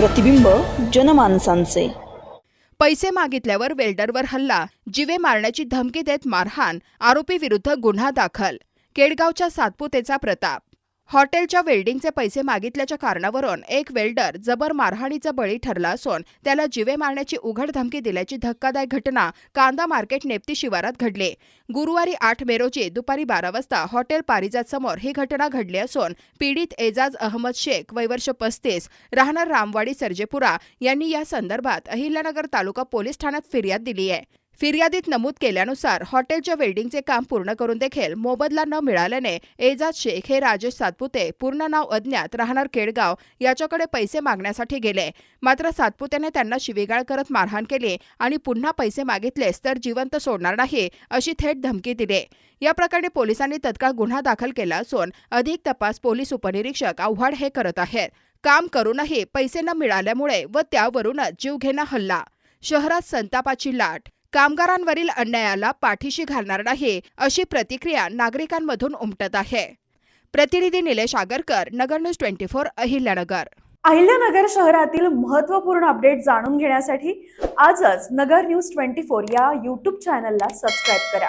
प्रतिबिंब जनमानसांचे. पैसे मागितल्यावर वेल्डरवर हल्ला जिवे मारण्याची धमकी देत मारहाण आरोपी विरुद्ध गुन्हा दाखल केडगावच्या सातपुतेचा प्रताप. हॉटेलच्या वेल्डिंगचे पैसे मागितल्याच्या कारणावरून एक वेल्डर जबर मारहाणीचा बळी ठरला असून त्याला जिवे मारण्याची उघड धमकी दिल्याची धक्कादायक घटना कांदा मार्केट नेप्ती शिवारात घडली. गुरुवारी आठ मे रोजी दुपारी बारा वाजता हॉटेल पारिजात समोर ही घटना घडली असून पीडित एजाज अहमद शेख वैवर्ष पस्तीस राहणार रामवाडी सर्जेपुरा यांनी या संदर्भात अहिल्यानगर तालुका पोलीस ठाण्यात फिर्याद दिली आहे. फिर्यादीत नमूद केल्यानुसार हॉटेलच्या वेल्डिंगचे काम पूर्ण करून देखील मोबदला न मिळाल्याने एजाज शेख हे राजेश सातपुते पूर्ण नाव अज्ञात राहणार केडगाव याच्याकडे पैसे मागण्यासाठी गेले. मात्र सातपुतेने त्यांना शिवीगाळ करत मारहाण केली आणि पुन्हा पैसे मागितलेस तर जिवंत सोडणार नाही अशी थेट धमकी दिली. या प्रकरणी पोलिसांनी तत्काळ गुन्हा दाखल केला असून अधिक तपास पोलीस उपनिरीक्षक आव्हाड हे करत आहेत. काम करूनही पैसे न मिळाल्यामुळे व त्यावरूनच जीवघेणा हल्ला. शहरात संतापाची लाट कामगारांवरील अन्यायाला पाठीशी घालणार नाही अशी प्रतिक्रिया नागरिकांमधून उमटत आहे. प्रतिनिधी Nilesh Agarkar Nagar news twenty four Ahilyanagar. Ahilyanagar शहरातील महत्त्वपूर्ण अपडेट जाणून घेण्यासाठी आजच नगर न्यूज ट्वेंटी फोर या यूट्यूब चॅनलला सबस्क्राईब करा.